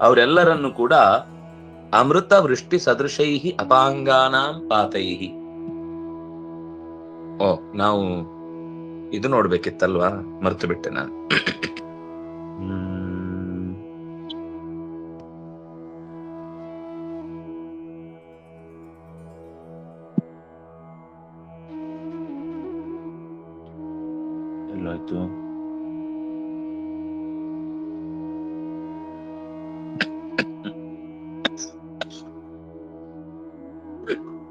ಅವರೆಲ್ಲರನ್ನು ಕೂಡ ಅಮೃತ ವೃಷ್ಟಿ ಸದೃಶೈ ಅಪಾಂಗಾನಾಂ ಪಾತೈ ಓ ನಾವು ಇದು ನೋಡ್ಬೇಕಿತ್ತಲ್ವಾ? ಮರೆತು ಬಿಟ್ಟೆ ನಾನು.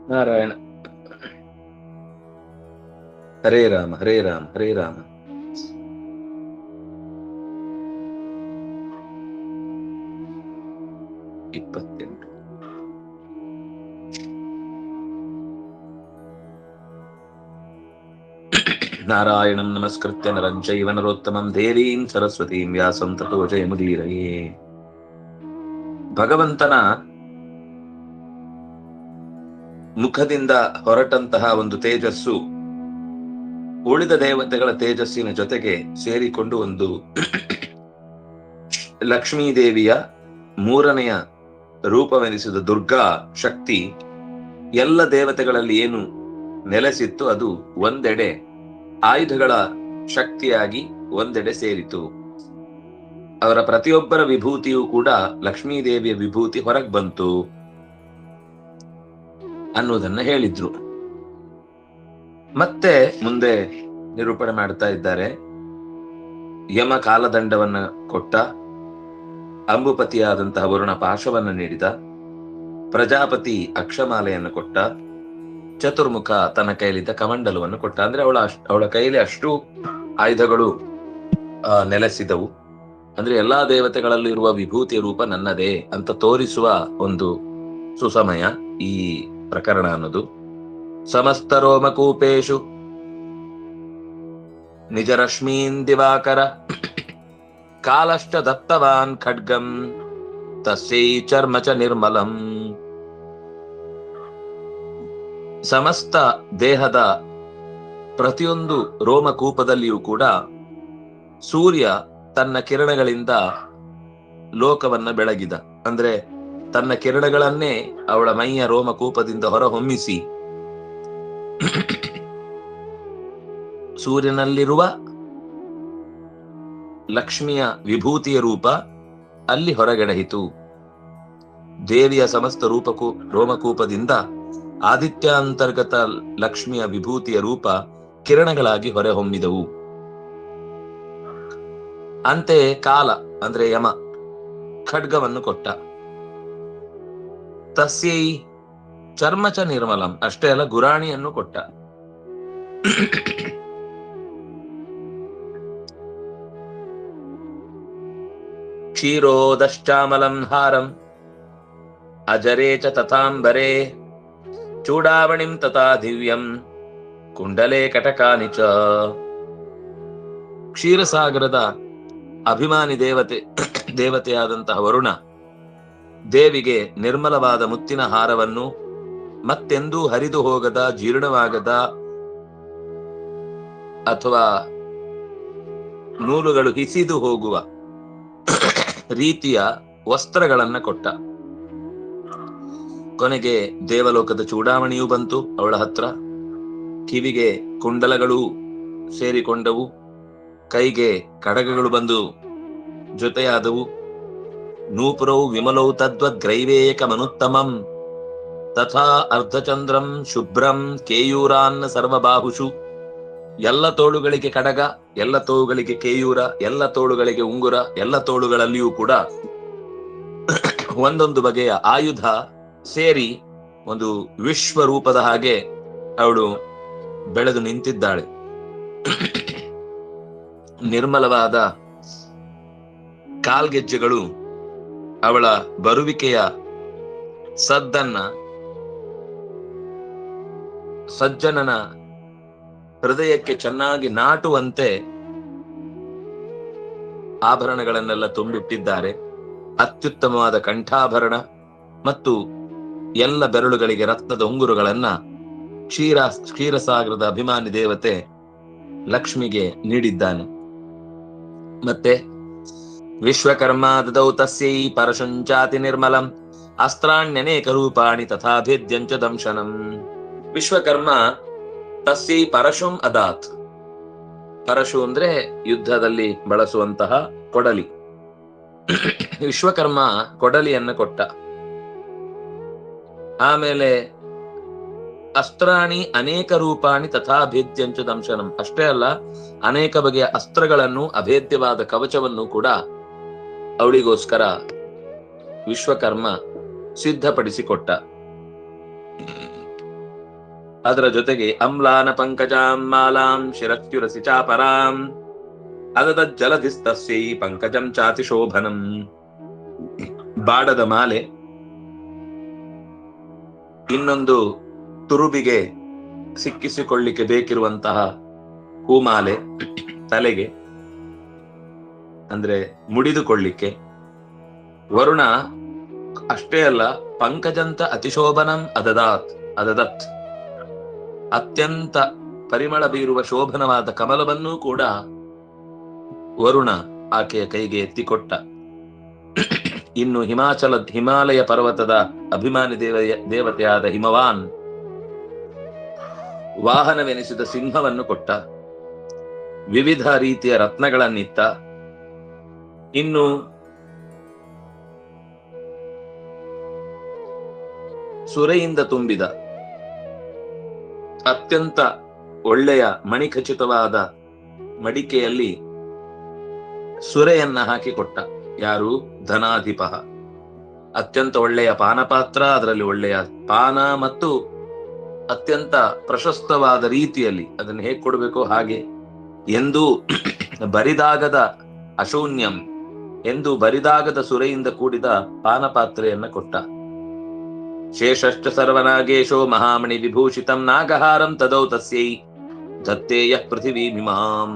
నారాయణ. హరే రామ హరే రామ హరే రామ. ఇప్పత్తెంటు నారాయణం నమస్కృత్య నరం చైవ నరోత్తమం దేవీం సరస్వతీం వ్యాసం తతో జయముదీరయే భగవంతన ಮುಖದಿಂದ ಹೊರಟಂತಹ ಒಂದು ತೇಜಸ್ಸು ಉಳಿದ ದೇವತೆಗಳ ತೇಜಸ್ಸಿನ ಜೊತೆಗೆ ಸೇರಿಕೊಂಡು ಒಂದು ಲಕ್ಷ್ಮೀ ದೇವಿಯ ಮೂರನೆಯ ರೂಪವೆನಿಸಿದ ದುರ್ಗಾ ಶಕ್ತಿ ಎಲ್ಲ ದೇವತೆಗಳಲ್ಲಿ ಏನು ನೆಲೆಸಿತ್ತು ಅದು ಒಂದೆಡೆ ಆಯುಧಗಳ ಶಕ್ತಿಯಾಗಿ ಒಂದೆಡೆ ಸೇರಿತು. ಅವರ ಪ್ರತಿಯೊಬ್ಬರ ವಿಭೂತಿಯೂ ಕೂಡ ಲಕ್ಷ್ಮೀ ದೇವಿಯ ವಿಭೂತಿ ಹೊರಗೆ ಬಂತು. ಅನ್ನೋದನ್ನ ಹೇಳಿದ್ರು. ಮತ್ತೆ ಮುಂದೆ ನಿರೂಪಣೆ ಮಾಡ್ತಾ ಇದ್ದಾರೆ. ಯಮ ಕಾಲದಂಡವನ್ನ ಕೊಟ್ಟ ಅಂಬುಪತಿಯಾದಂತಹ ವರುಣ ಪಾಶವನ್ನ ನೀಡಿದ. ಪ್ರಜಾಪತಿ ಅಕ್ಷಮಾಲೆಯನ್ನು ಕೊಟ್ಟ. ಚತುರ್ಮುಖ ತನ್ನ ಕೈಯಲ್ಲಿದ್ದ ಕಮಂಡಲವನ್ನು ಕೊಟ್ಟ. ಅಂದ್ರೆ ಅವಳ ಅವಳ ಕೈಯಲ್ಲಿ ಅಷ್ಟು ಆಯುಧಗಳು ನೆಲೆಸಿದವು. ಅಂದ್ರೆ ಎಲ್ಲಾ ದೇವತೆಗಳಲ್ಲಿರುವ ವಿಭೂತಿಯ ರೂಪ ನನ್ನದೇ ಅಂತ ತೋರಿಸುವ ಒಂದು ಸುಸಮಯ ಈ ಪ್ರಕರಣ ಅನ್ನೋದು. ಸಮಸ್ತ ರೋಮಕೂಪೇಶು. ನಿಜ ರಶ್ಮೀನ್ ದಿವಾಕರ. ಕಾಲಶ್ಚ ದತ್ತವಾನ್ ಖಡ್ಗಂ. ತಸ್ಯೈ ಚರ್ಮ ಚ ನಿರ್ಮಲಂ. ಸಮಸ್ತ ದೇಹದ ಪ್ರತಿಯೊಂದು ರೋಮಕೂಪದಲ್ಲಿಯೂ ಕೂಡ ಸೂರ್ಯ ತನ್ನ ಕಿರಣಗಳಿಂದ ಲೋಕವನ್ನ ಬೆಳಗಿದ. ಅಂದ್ರೆ ತನ್ನ ಕಿರಣಗಳನ್ನೇ ಅವಳ ಮೈಯ ರೋಮಕೂಪದಿಂದ ಹೊರಹೊಮ್ಮಿಸಿ. ಸೂರ್ಯನಲ್ಲಿರುವ ಲಕ್ಷ್ಮಿಯ ವಿಭೂತಿಯ ರೂಪ ಅಲ್ಲಿ ಹೊರಗೆಡಹಿತು ದೇವಿಯ ಸಮಸ್ತ ರೂಪಕೂ, ರೋಮಕೂಪದಿಂದ ಆದಿತ್ಯ ಅಂತರ್ಗತ ಲಕ್ಷ್ಮಿಯ ವಿಭೂತಿಯ ರೂಪ ಕಿರಣಗಳಾಗಿ ಹೊರಹೊಮ್ಮಿದವು. ಅಂತೆ ಕಾಲ, ಅಂದ್ರೆ ಯಮ, ಖಡ್ಗವನ್ನು ಕೊಟ್ಟ. ತಸ್ಯೈ ಚರ್ಮಚ ನಿರ್ಮಲಂ. ಅಷ್ಟೇ ಅಲ್ಲ, ಗುರಾಣಿಯನ್ನು ಕೊಟ್ಟ. ಕ್ಷೀರೋದಶ್ಚಾಮಲಂ ಹಾರಂ. ಅಜರೇ ಚ ತಥಾಂಬರೇ. ಚೂಡಾವಣಿಂ ತಥಾ ದಿವ್ಯಂ. ಕುಂಡಲೇ ಕಟಕಾನಿ ಚ. ಕ್ಷೀರಸಾಗರದ ಅಭಿಮಾನಿ ದೇವತೆ, ದೇವತೆಯಾದಂತಹ ವರುಣ ದೇವಿಗೆ ನಿರ್ಮಲವಾದ ಮುತ್ತಿನ ಹಾರವನ್ನು ಮತ್ತೆಂದೂ ಹರಿದು ಹೋಗದ ಜೀರ್ಣವಾಗದ ಅಥವಾ ನೂಲುಗಳು ಹಿಸಿದು ಹೋಗುವ ರೀತಿಯ ವಸ್ತ್ರಗಳನ್ನ ಕೊಟ್ಟ. ಕೊನೆಗೆ ದೇವಲೋಕದ ಚೂಡಾವಣಿಯೂ ಬಂತು, ಅವಳ ಹತ್ರ ಕಿವಿಗೆ ಕುಂಡಲಗಳು ಸೇರಿಕೊಂಡವು, ಕೈಗೆ ಕಡಗಗಳು ಬಂದು ಜೊತೆಯಾದವು. ನೂಪುರೌ ವಿಮಲೌ ತದ್ವದ್ಗ್ರೈವೇಯಕಮನುತ್ತಮಂ ತಥಾ ಅರ್ಧಚಂದ್ರಂ ಶುಭ್ರಂ ಕೇಯೂರಾನ್ನ ಸರ್ವಬಾಹುಷು. ಎಲ್ಲ ತೋಳುಗಳಿಗೆ ಕಡಗ, ಎಲ್ಲ ತೋಳುಗಳಿಗೆ ಕೇಯೂರ, ಎಲ್ಲ ತೋಳುಗಳಿಗೆ ಉಂಗುರ, ಎಲ್ಲ ತೋಳುಗಳಲ್ಲಿಯೂ ಕೂಡ ಒಂದೊಂದು ಬಗೆಯ ಆಯುಧ ಸೇರಿ ಒಂದು ವಿಶ್ವ ರೂಪದ ಹಾಗೆ ಅವಳು ಬೆಳೆದು ನಿಂತಿದ್ದಾಳೆ. ನಿರ್ಮಲವಾದ ಕಾಲ್ಗೆಜ್ಜೆಗಳು ಅವಳ ಬರುವಿಕೆಯ ಸದ್ದನ್ನ ಸಜ್ಜನನ ಹೃದಯಕ್ಕೆ ಚೆನ್ನಾಗಿ ನಾಟುವಂತೆ ಆಭರಣಗಳನ್ನೆಲ್ಲ ತುಂಬಿಟ್ಟಿದ್ದಾರೆ. ಅತ್ಯುತ್ತಮವಾದ ಕಂಠಾಭರಣ ಮತ್ತು ಎಲ್ಲ ಬೆರಳುಗಳಿಗೆ ರಕ್ತದ ಉಂಗುರುಗಳನ್ನ ಕ್ಷೀರ ಕ್ಷೀರಸಾಗರದ ಅಭಿಮಾನಿ ದೇವತೆ ಲಕ್ಷ್ಮಿಗೆ ನೀಡಿದ್ದಾನೆ. ಮತ್ತೆ ವಿಶ್ವಕರ್ಮ ದದೌ ತಸ್ಯೈ ಪರಶುಂಚಾತಿ ನಿರ್ಮಲಂ ಅಸ್ತ್ರಾಣ್ಯನೇಕ ರೂಪಾಣಿ ತಥಾ ಭೇದ್ಯಂಚ ದಂಶನಂ ವಿಶ್ವಕರ್ಮ ತಸ್ಯೈ ಪರಶುಂ ಅದಾತ್ ಪರಶು ಅಂದ್ರೆ ಯುದ್ಧದಲ್ಲಿ ಬಳಸುವಂತಹ ಕೊಡಲಿ. ವಿಶ್ವಕರ್ಮ ಕೊಡಲಿಯನ್ನು ಕೊಟ್ಟ. ಆಮೇಲೆ ಅಸ್ತ್ರಾಣಿ ಅನೇಕ ರೂಪಾಣಿ ತಥಾ ಚ ದಂಶನಂ. ಅಷ್ಟೇ ಅಲ್ಲ, ಅನೇಕ ಬಗೆಯ ಅಸ್ತ್ರಗಳನ್ನು ಅಭೇದ್ಯವಾದ ಕವಚವನ್ನು ಕೂಡ ಅವಳಿಗೋಸ್ಕರ ವಿಶ್ವಕರ್ಮ ಸಿದ್ಧಪಡಿಸಿಕೊಟ್ಟ. ಅದರ ಜೊತೆಗೆ ಅಮ್ಲಾನ ಪಂಕಜಾಂ ಮಾಲಾಂ ಶಿರತ್ಯುರಸಿ ಚಾಪರಾಂ ಅದದ ಜಲಧಿಸ್ತಸ್ಯೈ ಪಂಕಜಂ ಚಾತಿ ಶೋಭನಂ. ಬಾಡದ ಮಾಲೆ ಇನ್ನೊಂದು ತುರುಬಿಗೆ ಸಿಕ್ಕಿಸಿಕೊಳ್ಳಿಕ್ಕೆ ಬೇಕಿರುವಂತಹ ಹೂಮಾಲೆ ತಲೆಗೆ ಅಂದ್ರೆ ಮುಡಿದುಕೊಳ್ಳಿಕ್ಕೆ. ವರುಣ, ಅಷ್ಟೇ ಅಲ್ಲ, ಪಂಕಜಂತ ಅತಿಶೋಭನಂ ಅದದಾತ್, ಅದದತ್. ಅತ್ಯಂತ ಪರಿಮಳ ಬೀರುವ ಶೋಭನವಾದ ಕಮಲವನ್ನೂ ಕೂಡ ವರುಣ ಆಕೆಯ ಕೈಗೆ ಎತ್ತಿಕೊಟ್ಟ. ಇನ್ನು ಹಿಮಾಚಲ ಹಿಮಾಲಯ ಪರ್ವತದ ಅಭಿಮಾನಿ ದೇವ, ದೇವತೆಯಾದ ಹಿಮವಾನ್ ವಾಹನವೆನಿಸಿದ ಸಿಂಹವನ್ನು ಕೊಟ್ಟ. ವಿವಿಧ ರೀತಿಯ ರತ್ನಗಳನ್ನಿತ್ತ ಇನ್ನು ಸುರೆಯಿಂದ ತುಂಬಿದ ಅತ್ಯಂತ ಒಳ್ಳೆಯ ಮಣಿಖಚಿತವಾದ ಮಡಿಕೆಯಲ್ಲಿ ಸುರೆಯನ್ನ ಹಾಕಿಕೊಟ್ಟ. ಯಾರು? ಧನಾಧಿಪ. ಅತ್ಯಂತ ಒಳ್ಳೆಯ ಪಾನಪಾತ್ರ, ಅದರಲ್ಲಿ ಒಳ್ಳೆಯ ಪಾನ ಮತ್ತು ಅತ್ಯಂತ ಪ್ರಶಸ್ತವಾದ ರೀತಿಯಲ್ಲಿ ಅದನ್ನು ಹೇಗೆ ಕೊಡಬೇಕು, ಹಾಗೆ ಎಂದು ಬರಿದಾಗದ ಅಶೂನ್ಯಂ ಎಂದು ಬರಿದಾಗದ ಸುರೆಯಿಂದ ಕೂಡಿದ ಪಾನಪಾತ್ರೆಯನ್ನ ಕೊಟ್ಟ. ಶೇಷಶ್ಚ ಸರ್ವನಾಗೇಶೋ ಮಹಾಮಣಿ ವಿಭೂಷಿತಂ ನಾಗಹಾರಂ ತದೌ ತಸ್ಯೈ ದತ್ತೇಯ ಪೃಥಿವೀ ಮಿಮಾಂ.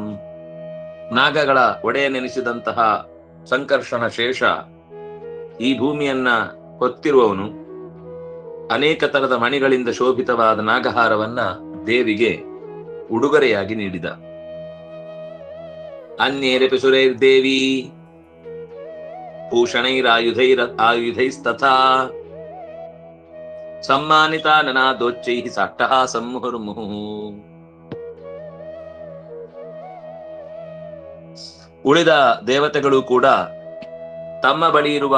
ನಾಗಗಳ ಒಡೆಯನೆನಿಸಿದಂತಹ ಸಂಕರ್ಷಣ ಶೇಷ ಈ ಭೂಮಿಯನ್ನ ಹೊತ್ತಿರುವವನು ಅನೇಕ ತರದ ಮಣಿಗಳಿಂದ ಶೋಭಿತವಾದ ನಾಗಹಾರವನ್ನ ದೇವಿಗೆ ಉಡುಗೊರೆಯಾಗಿ ನೀಡಿದ. ಅನ್ಯೇರಪಿ ಸುರೈರ್ದೇವಿ. ಭೂಷಣೈರಾಯುಧೈರ ಆಯುಧೈಸ್ತಥಾ ಸಮ್ಮಾನಿತ ನನಾದೋಚ್ಚೈ ಸಾಟ್ಟಃ ಸಂಮುಹುರ್ಮುಹು ಉಳಿದ ದೇವತೆಗಳು ಕೂಡ ತಮ್ಮ ಬಳಿ ಇರುವ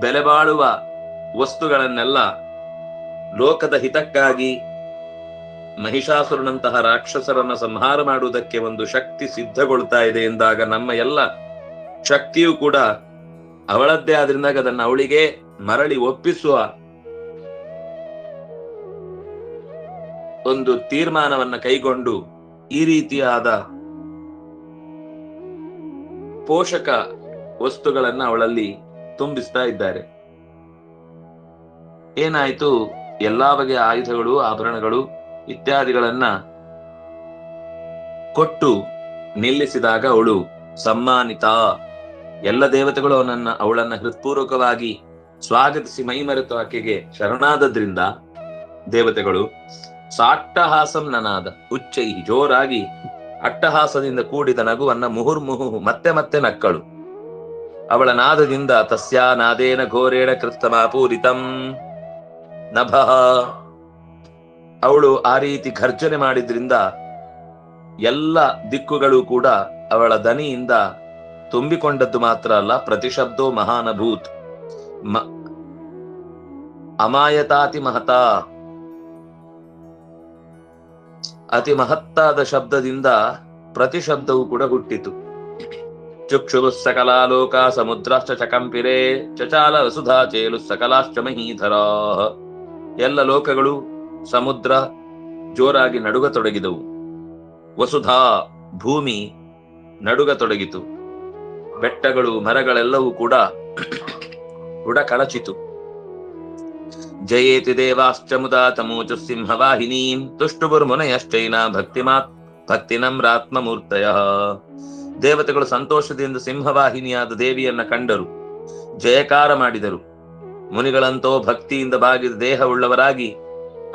ಬೆಲೆಬಾಳುವ ವಸ್ತುಗಳನ್ನೆಲ್ಲ ಲೋಕದ ಹಿತಕ್ಕಾಗಿ ಮಹಿಷಾಸುರನಂತಹ ರಾಕ್ಷಸರನ್ನ ಸಂಹಾರ ಮಾಡುವುದಕ್ಕೆ ಒಂದು ಶಕ್ತಿ ಸಿದ್ಧಗೊಳ್ತಾ ಇದೆ ಎಂದಾಗ ನಮ್ಮ ಎಲ್ಲ ಶಕ್ತಿಯು ಕೂಡ ಅವಳದ್ದೇ ಆದ್ರಿಂದಾಗ ಅದನ್ನ ಅವಳಿಗೆ ಮರಳಿ ಒಪ್ಪಿಸುವ ಒಂದು ತೀರ್ಮಾನವನ್ನ ಕೈಗೊಂಡು ಈ ರೀತಿಯಾದ ಪೋಷಕ ವಸ್ತುಗಳನ್ನ ಅವಳಲ್ಲಿ ತುಂಬಿಸ್ತಾ ಇದ್ದಾರೆ. ಏನಾಯ್ತು? ಎಲ್ಲಾ ಬಗೆಯ ಆಯುಧಗಳು, ಆಭರಣಗಳು ಇತ್ಯಾದಿಗಳನ್ನ ಕೊಟ್ಟು ನಿಲ್ಲಿಸಿದಾಗ ಅವಳು ಸಮ್ಮಾನಿತ ಎಲ್ಲ ದೇವತೆಗಳು ಅವನನ್ನ ಅವಳನ್ನ ಹೃತ್ಪೂರ್ವಕವಾಗಿ ಸ್ವಾಗತಿಸಿ ಮೈಮರೆತು ಆಕೆಗೆ ಶರಣಾದದ್ರಿಂದ ದೇವತೆಗಳು ಸಾಟ್ಟಹಾಸಂ ನನಾದ ಉಚ್ಚೈ ಜೋರಾಗಿ ಅಟ್ಟಹಾಸದಿಂದ ಕೂಡಿದ ನಗುವನ್ನ ಮುಹುರ್ಮುಹು ಮತ್ತೆ ಮತ್ತೆ ನಕ್ಕಳು. ಅವಳ ನಾದದಿಂದ ತಸ್ಯಾ ನಾದೇನ ಘೋರೇಣ ಕೃತ್ತಮಾಪೂರಿತಂ ನಭ. ಅವಳು ಆ ರೀತಿ ಘರ್ಜನೆ ಮಾಡಿದ್ರಿಂದ ಎಲ್ಲ ದಿಕ್ಕುಗಳು ಕೂಡ ಅವಳ ದನಿಯಿಂದ ತುಂಬಿಕೊಂಡದ್ದು ಮಾತ್ರ ಅಲ್ಲ, ಪ್ರತಿಶಬ್ದೋ ಮಹಾನಭೂತ್. ಅಮಾಯತಾತಿ ಮಹತಾ. ಅತಿ ಮಹತ್ತಾದ ಶಬ್ದದಿಂದ ಪ್ರತಿಶಬ್ದವು ಕೂಡ ಹುಟ್ಟಿತು. ಚುಕ್ಷುರು ಸಕಲಾಲೋಕ ಸಮುದ್ರಾಶ್ಚ ಚಕಂಪಿರೆ ಚಚಾಲ ವಸುಧಾ ಚೇಲು ಸಕಲಾಶ್ಚ ಮಹೀಧರ. ಎಲ್ಲ ಲೋಕಗಳು ಸಮುದ್ರ ಜೋರಾಗಿ ನಡುಗತೊಡಗಿದವು. ವಸುಧಾ ಭೂಮಿ ನಡುಗತೊಡಗಿತು. ಬೆಟ್ಟಗಳು, ಮರಗಳೆಲ್ಲವೂ ಕೂಡ ಉಡ ಕಳಚಿತು ಜಯೇತಿ ದೇವಾಶ್ಚ ಮುದಾ ತಮೂಚು ಸಿಂಹವಾಹಿನೀಂ ತುಷ್ಟುಬುರ್ಮುನಯಶ್ಚೈನ ಭಕ್ತಿಮಾತ್ ಮೂರ್ತಯ ದೇವತೆಗಳು ಸಂತೋಷದಿಂದ ಸಿಂಹವಾಹಿನಿಯಾದ ದೇವಿಯನ್ನ ಕಂಡರು. ಜಯಕಾರ ಮಾಡಿದರು. ಮುನಿಗಳಂತೋ ಭಕ್ತಿಯಿಂದ ಬಾಗಿದ ದೇಹವುಳ್ಳವರಾಗಿ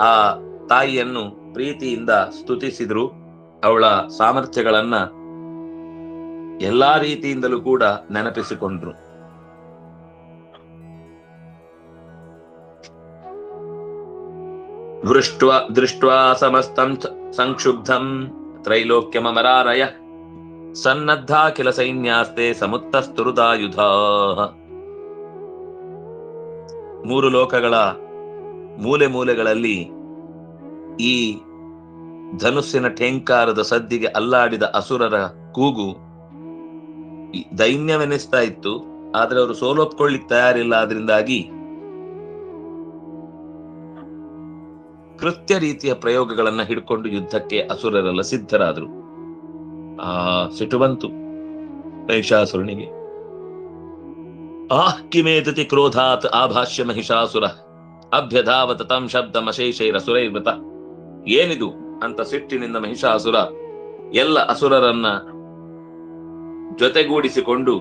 ಆ ತಾಯಿಯನ್ನು ಪ್ರೀತಿಯಿಂದ ಸ್ತುತಿಸಿದ್ರು. ಅವಳ ಸಾಮರ್ಥ್ಯಗಳನ್ನ ಎಲ್ಲಾ ರೀತಿಯಿಂದಲೂ ಕೂಡ ನೆನಪಿಸಿಕೊಂಡ್ರು. ದೃಷ್ಟ ದೃಷ್ಟ ಸಮಸ್ತಂ ಸಂಕ್ಷುಬ್ಧಂ ತ್ರೈಲೋಕ್ಯಮರಾರಯ ಸನ್ನದ್ಧ ಕಿಲ ಸೈನ್ಯಾಸ್ತೆ ಸಮುತ್ತಸ್ತುರುದಾಯುಧ. ಮೂರು ಲೋಕಗಳ ಮೂಲೆ ಮೂಲೆಗಳಲ್ಲಿ ಈ ಧನುಸ್ಸಿನ ಠೇಂಕಾರದ ಸದ್ದಿಗೆ ಅಲ್ಲಾಡಿದ ಅಸುರರ ಕೂಗು ದೈನ್ಯವೆನಿಸ್ತಾ ಇತ್ತು ಆದ್ರೆ ಅವರು ಸೋಲೊಪ್ಕೊಳ್ಳಿಕ್ ತಯಾರಿಲ್ಲ. ಅದರಿಂದಾಗಿ ಕೃತ್ಯ ರೀತಿಯ ಪ್ರಯೋಗಗಳನ್ನ ಹಿಡ್ಕೊಂಡು ಯುದ್ಧಕ್ಕೆ ಅಸುರರೆಲ್ಲ ಸಿದ್ಧರಾದ್ರು. ಆ ಸಿಟ್ಟು ಬಂತು ಮಹಿಷಾಸುರನಿಗೆ. ಆಹ್ ಕಿಮೇತತಿ ಕ್ರೋಧಾತ್ ಆಭಾಷ್ಯ ಮಹಿಷಾಸುರ, ಅಭ್ಯಧಾವತ ತಂ ಶಬ್ದಮಶೇಷೈರಸುರೈರ್ವತ ಏನಿದು ಅಂತ ಸಿಟ್ಟಿನಿಂದ ಮಹಿಷಾಸುರ ಎಲ್ಲ ಅಸುರರನ್ನ ಜೊತೆಗೂಡಿಸಿಕೊಂಡು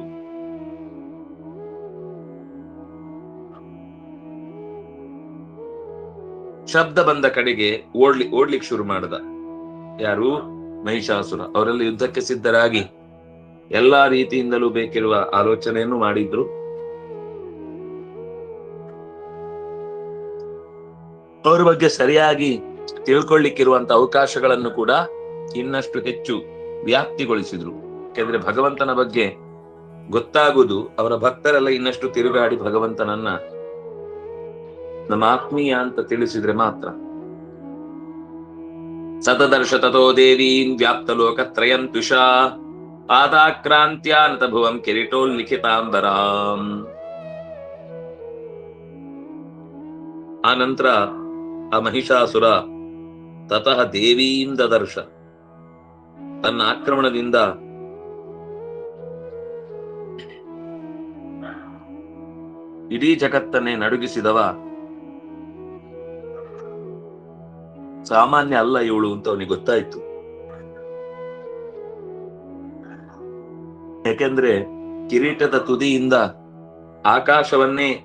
ಶಬ್ದ ಬಂದ ಕಡೆಗೆ ಓಡ್ಲಿ, ಓಡ್ಲಿಕ್ಕೆ ಶುರು ಮಾಡದ. ಯಾರು? ಮಹಿಷಾಸುರ. ಅವರೆಲ್ಲ ಯುದ್ಧಕ್ಕೆ ಸಿದ್ಧರಾಗಿ ಎಲ್ಲಾ ರೀತಿಯಿಂದಲೂ ಬೇಕಿರುವ ಆಲೋಚನೆಯನ್ನು ಮಾಡಿದ್ರು. ಅವರ ಬಗ್ಗೆ ಸರಿಯಾಗಿ ತಿಳ್ಕೊಳ್ಳಿಕ್ಕಿರುವಂತ ಅವಕಾಶಗಳನ್ನು ಕೂಡ ಇನ್ನಷ್ಟು ಹೆಚ್ಚು ವ್ಯಾಪ್ತಿಗೊಳಿಸಿದ್ರು. ಯಾಕೆಂದ್ರೆ ಭಗವಂತನ ಬಗ್ಗೆ ಗೊತ್ತಾಗುವುದು ಅವರ ಭಕ್ತರೆಲ್ಲ ಇನ್ನಷ್ಟು ತಿರುಗಾಡಿ ಭಗವಂತನನ್ನ ನಮ್ಮ ಆತ್ಮೀಯ ಅಂತ ತಿಳಿಸಿದ್ರೆ ಮಾತ್ರ. ಸತದರ್ಶ ತಥೋ ದೇವೀನ್ ವ್ಯಾಪ್ತ ಲೋಕತ್ರಯಂ ತುಷಾ ಪಾದಾಕ್ರಾಂತ್ಯಾನತ ಭುವಂ ಕಿರೀಟೋಲ್ಲಿಖಿತಾಂಬರಾಂ ಆ ನಂತರ ಆ ಮಹಿಷಾಸುರ ತತಃ ದೇವೀಂ ದರ್ಶ, ತನ್ನ ಆಕ್ರಮಣದಿಂದ ಇಡೀ ಜಗತ್ತನ್ನೇ ನಡುಗಿಸಿದವ. ಸಾಮಾನ್ಯ ಅಲ್ಲ ಇವಳು ಅಂತ ಅವನಿಗೆ ಗೊತ್ತಾಯ್ತು. ಯಾಕೆಂದ್ರೆ ಕಿರೀಟದ ತುದಿಯಿಂದ ಆಕಾಶವನ್ನೇ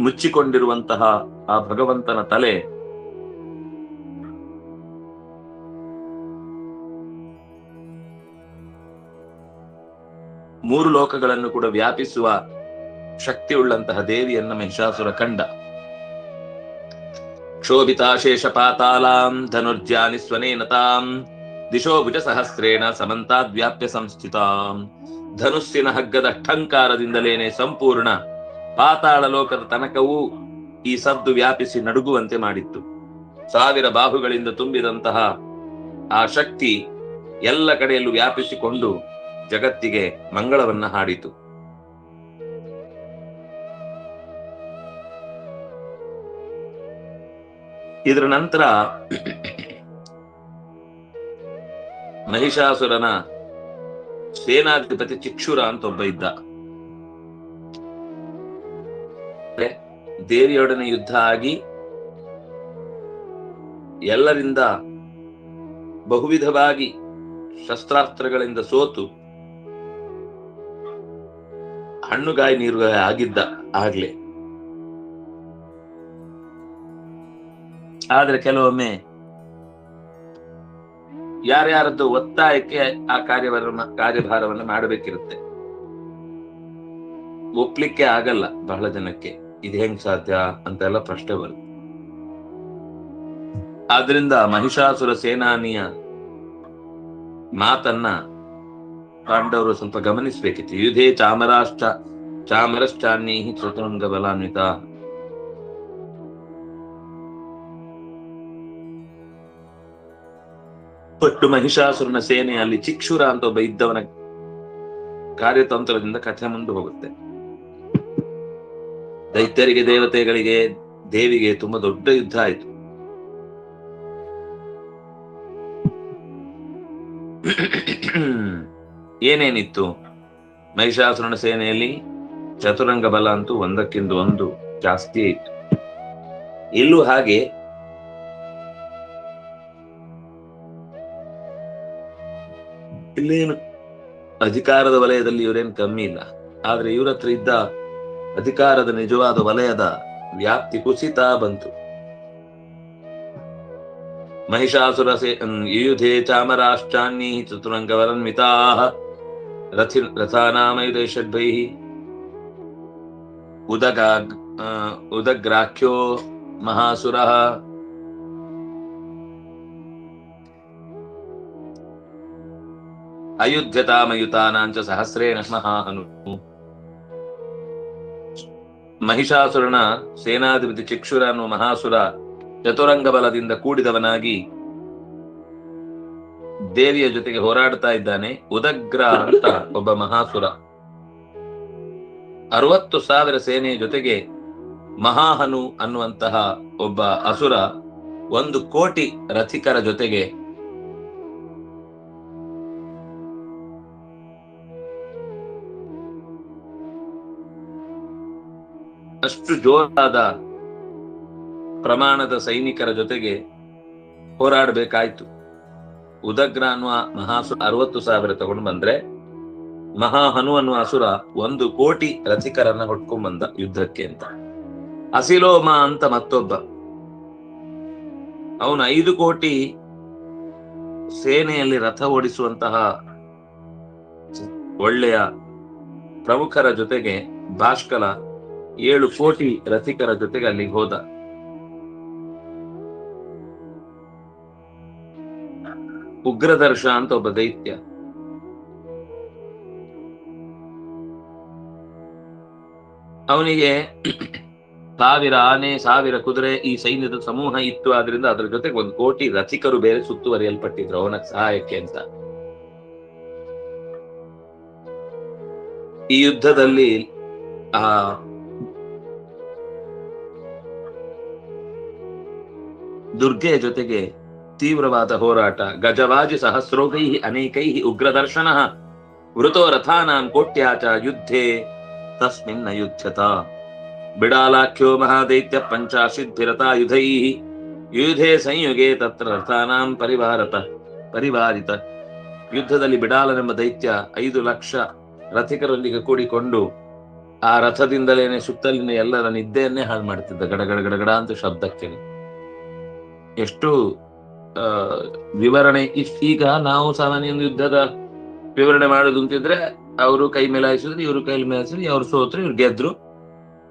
ಮುಚ್ಚಿಕೊಂಡಿರುವಂತಹ ಆ ಭಗವಂತನ ತಲೆ ಮೂರು ಲೋಕಗಳನ್ನು ಕೂಡ ವ್ಯಾಪಿಸುವ ಶಕ್ತಿಯುಳ್ಳಂತಹ ದೇವಿಯನ್ನ ಮಹಿಷಾಸುರ ಕಂಡ. ಕ್ಷೋಭಿತಾಶೇಷ ಪಾತಾಲಾಂ ಧನುರ್ಜಾನಿ ಸ್ವನೇನತಾಂ ದಿಶೋ ಭುಜ ಸಹಸ್ರೇಣ ಸಮಂತಾದ್ವ್ಯಾಪ್ಯ ಸಂಸ್ಥಿತಾಂ. ಧನುಸ್ಸಿನ ಹಗ್ಗದ ಠಂಕಾರದಿಂದಲೇನೆ ಸಂಪೂರ್ಣ ಪಾತಾಳ ಲೋಕದ ತನಕವೂ ಈ ಸದ್ದು ವ್ಯಾಪಿಸಿ ನಡುಗುವಂತೆ ಮಾಡಿತ್ತು. ಸಾವಿರ ಬಾಹುಗಳಿಂದ ತುಂಬಿದಂತಹ ಆ ಶಕ್ತಿ ಎಲ್ಲ ಕಡೆಯಲ್ಲೂ ವ್ಯಾಪಿಸಿಕೊಂಡು ಜಗತ್ತಿಗೆ ಮಂಗಳವನ್ನ ಹಾಡಿತು. ಇದರ ನಂತರ ಮಹಿಷಾಸುರನ ಸೇನಾಧಿಪತಿ ಚಿಕ್ಷುರ ಅಂತ ಒಬ್ಬ ಇದ್ದ. ದೇವಿಯೊಡನೆ ಯುದ್ಧ ಆಗಿ ಎಲ್ಲರಿಂದ ಬಹುವಿಧವಾಗಿ ಶಸ್ತ್ರಾಸ್ತ್ರಗಳಿಂದ ಸೋತು ಹಣ್ಣುಗಾಯಿ ನೀರುಗಾಯಿ ಆಗಿದ್ದ ಆಗ್ಲೇ. ಆದ್ರೆ ಕೆಲವೊಮ್ಮೆ ಯಾರ್ಯಾರದ್ದು ಒತ್ತಾಯಕ್ಕೆ ಆ ಕಾರ್ಯವನ್ನು ಕಾರ್ಯಭಾರವನ್ನು ಮಾಡಬೇಕಿರುತ್ತೆ. ಒಪ್ಲಿಕ್ಕೆ ಆಗಲ್ಲ ಬಹಳ ಜನಕ್ಕೆ. ಇದು ಹೆಂಗ್ ಸಾಧ್ಯ ಅಂತೆಲ್ಲ ಪ್ರಶ್ನೆ ಬರುತ್ತೆ. ಆದ್ರಿಂದ ಮಹಿಷಾಸುರ ಸೇನಾನಿಯ ಮಾತನ್ನ ಪಾಂಡವರು ಸ್ವಲ್ಪ ಗಮನಿಸಬೇಕಿತ್ತು. ಯುಧೇ ಚಾಮರಾಶ್ಚ ಚಾಮರಷ್ಟಾನ್ನಿ ಚತುರಂಗ ಬಲಾನ್ವಿತ ಪಟ್ಟು ಮಹಿಷಾಸುರನ ಸೇನೆಯಲ್ಲಿ ಚಿಕ್ಷುರ ಅಂತ ಒಬ್ಬ ಇದ್ದವನ ಕಾರ್ಯತಂತ್ರದಿಂದ ಕಥೆ ಮುಂದೆ ಹೋಗುತ್ತೆ. ದೈತ್ಯರಿಗೆ, ದೇವತೆಗಳಿಗೆ, ದೇವಿಗೆ ತುಂಬಾ ದೊಡ್ಡ ಯುದ್ಧ ಆಯ್ತು. ಏನೇನಿತ್ತು? ಮಹಿಷಾಸುರನ ಸೇನೆಯಲ್ಲಿ ಚತುರಂಗ ಬಲ ಅಂತೂ ಒಂದಕ್ಕಿಂತ ಒಂದು ಜಾಸ್ತಿ ಇತ್ತು. ಇಲ್ಲೂ ಹಾಗೆ ಇಲ್ಲೇನು ಅಧಿಕಾರದ ವಲಯದಲ್ಲಿ ಇವರೇನು ಕಮ್ಮಿ ಇಲ್ಲ. ಆದ್ರೆ ಇವ್ರ ಹತ್ರ ಇದ್ದ ಅಧಿಕಾರದ ನಿಜವಾದ ವಲಯದ ವ್ಯಾಪ್ತಿ ಕುಸಿತ ಬಂತು. ಮಹಿಷಾಸುರ ಯುಧೆ ಚಾಮರಾಶ್ಚಾನ್ನಿ ಚತುರಂಗವರನ್ವಿತಾ ರಥಿ ರಥಾನಾಮಯುಧೈ ಷಡ್ಭೈ ಉದಗ ಉದಗ್ರಾಖ್ಯೋ ಮಹಾಸುರ ಅಯುಧ್ಯತಾಮಯುತಾನಾಂಚ ಸಹಸ್ರೇಣ ಮಹಾಹನು ಮಹಿಷಾಸುರನ ಸೇನಾಧಿಪತಿ ಚಿಕ್ಷುರ ಅನ್ನುವ ಮಹಾಸುರ ಚತುರಂಗ ಬಲದಿಂದ ಕೂಡಿದವನಾಗಿ ದೇವಿಯ ಜೊತೆಗೆ ಹೋರಾಡ್ತಾ ಇದ್ದಾನೆ, ಉದಗ್ರ ಅಂತ ಒಬ್ಬ ಮಹಾಸುರ. ಅರವತ್ತು ಸಾವಿರ ಸೇನೆಯ ಜೊತೆಗೆ ಮಹಾಹನು ಅನ್ನುವಂತಹ ಒಬ್ಬ ಅಸುರ ಒಂದು ಕೋಟಿ ರಥಿಕರ ಜೊತೆಗೆ ಅಷ್ಟು ಜೋರಾದ ಪ್ರಮಾಣದ ಸೈನಿಕರ ಜೊತೆಗೆ ಹೋರಾಡಬೇಕಾಯ್ತು. ಉದಗ್ರ ಅನ್ನುವ ಮಹಾಸುರ ಅರವತ್ತು ಸಾವಿರ ತಗೊಂಡು ಬಂದ್ರೆ ಮಹಾಹನು ಅನ್ನುವ ಅಸುರ ಒಂದು ಕೋಟಿ ರಥಿಕರನ್ನ ಹೊಟ್ಕೊಂಡ್ ಬಂದ ಯುದ್ಧಕ್ಕೆ ಅಂತ. ಅಸಿಲೋಮ ಅಂತ ಮತ್ತೊಬ್ಬ. ಅವನು ಐದು ಕೋಟಿ ಸೇನೆಯಲ್ಲಿ ರಥ ಓಡಿಸುವಂತಹ ಒಳ್ಳೆಯ ಪ್ರಮುಖರ ಜೊತೆಗೆ ಭಾಷ್ಕಲ ಏಳು ಕೋಟಿ ರಥಿಕರ ಜೊತೆಗೆ ಅಲ್ಲಿಗೆ ಹೋದ. ಉಗ್ರದರ್ಶ ಅಂತ ಒಬ್ಬ ದೈತ್ಯ. ಅವನಿಗೆ ಸಾವಿರ ಆನೆ, ಸಾವಿರ ಕುದುರೆ ಈ ಸೈನ್ಯದ ಸಮೂಹ ಇತ್ತು. ಆದ್ರಿಂದ ಅದ್ರ ಜೊತೆಗೆ ಒಂದು ಕೋಟಿ ರಸಿಕರು ಬೇರೆ ಸುತ್ತುವರಿಯಲ್ಪಟ್ಟಿದ್ರು ಅವನ ಸಹಾಯಕ್ಕೆ ಅಂತ. ಈ ಯುದ್ಧದಲ್ಲಿ ಆ ದುರ್ಗೆಯ ಜೊತೆಗೆ ತೀವ್ರವಾದ ಹೋರಾಟ. ಗಜವಾಜಿ ಸಹಸ್ರೋಗೈ ಅನೇಕೈ ಉಗ್ರದರ್ಶನ. ವೃತೋ ರಥಾನಾಂ ಕೋಟ್ಯಾಚ ಯುದ್ಧೆ ತಸ್ಮಿನ್ ಯುದ್ಧತ. ಬಿಡಾಲಾಖ್ಯೋ ಮಹಾದೈತ್ಯ ಪಂಚಾಶಿದ್ಭಿರತಾಯುಧೈ ಯುಧೇ. ಸಂಯುಗೆ ತತ್ರ ರಥಾನಾಂ ಪರಿವಾರತ, ಪರಿವಾರಿತ. ಯುದ್ಧದಲ್ಲಿ ಬಿಡಾಲನೆಂಬ ದೈತ್ಯ ಐದು ಲಕ್ಷ ರಥಿಕರೊಂದಿಗೆ ಕೂಡಿಕೊಂಡು ಆ ರಥದಿಂದಲೇನೆ ಸುತ್ತಲಿನ ಎಲ್ಲರ ನಿದ್ದೆಯನ್ನೇ ಹಾಳು ಮಾಡ್ತಿದ್ದ ಗಡಗಡ ಗಡಗಡ ಅಂತ ಶಬ್ದಕ್ಕೆ ಎಷ್ಟು ವಿವರಣೆ ಈಗ ನಾವು ಸಾಮಾನ್ಯ ಯುದ್ಧದ ವಿವರಣೆ ಮಾಡುದು ಅಂತಿದ್ರೆ, ಅವರು ಕೈ ಮೇಲಾಯಿಸಿದ್ರು ಇವರು ಕೈ ಮೇಲಾಯಿಸಿದ್ರು ಇವರು ಸೋತ್ರು, ಇವ್ರು ಗೆದ್ರು.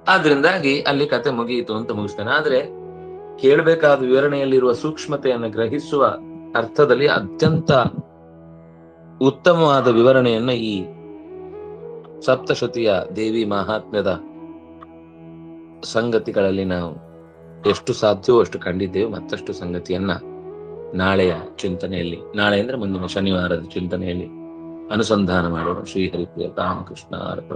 ಆದ್ರಿಂದಾಗಿ ಅಲ್ಲಿ ಕತೆ ಮುಗಿಯಿತು ಅಂತ ಮುಗಿಸ್ತಾನೆ. ಆದ್ರೆ, ಕೇಳಬೇಕಾದ ವಿವರಣೆಯಲ್ಲಿರುವ ಸೂಕ್ಷ್ಮತೆಯನ್ನು ಗ್ರಹಿಸುವ ಅರ್ಥದಲ್ಲಿ ಅತ್ಯಂತ ಉತ್ತಮವಾದ ವಿವರಣೆಯನ್ನ ಈ ಸಪ್ತಶತಿಯ ದೇವಿ ಮಹಾತ್ಮ್ಯದ ಸಂಗತಿಗಳಲ್ಲಿ ನಾವು ಎಷ್ಟು ಸಾಧ್ಯವೋ ಅಷ್ಟು ಕಂಡಿದ್ದೇವೆ, ಮತ್ತಷ್ಟು ಸಂಗತಿಯನ್ನ ನಾಳೆಯ ಚಿಂತನೆಯಲ್ಲಿ, ನಾಳೆ ಅಂದ್ರೆ ಮುಂದಿನ ಶನಿವಾರದ ಚಿಂತನೆಯಲ್ಲಿ ಅನುಸಂಧಾನ ಮಾಡೋಣ. ಶ್ರೀಹರಿಪ್ರಿಯ ರಾಮಕೃಷ್ಣ ಅರ್ಪಣ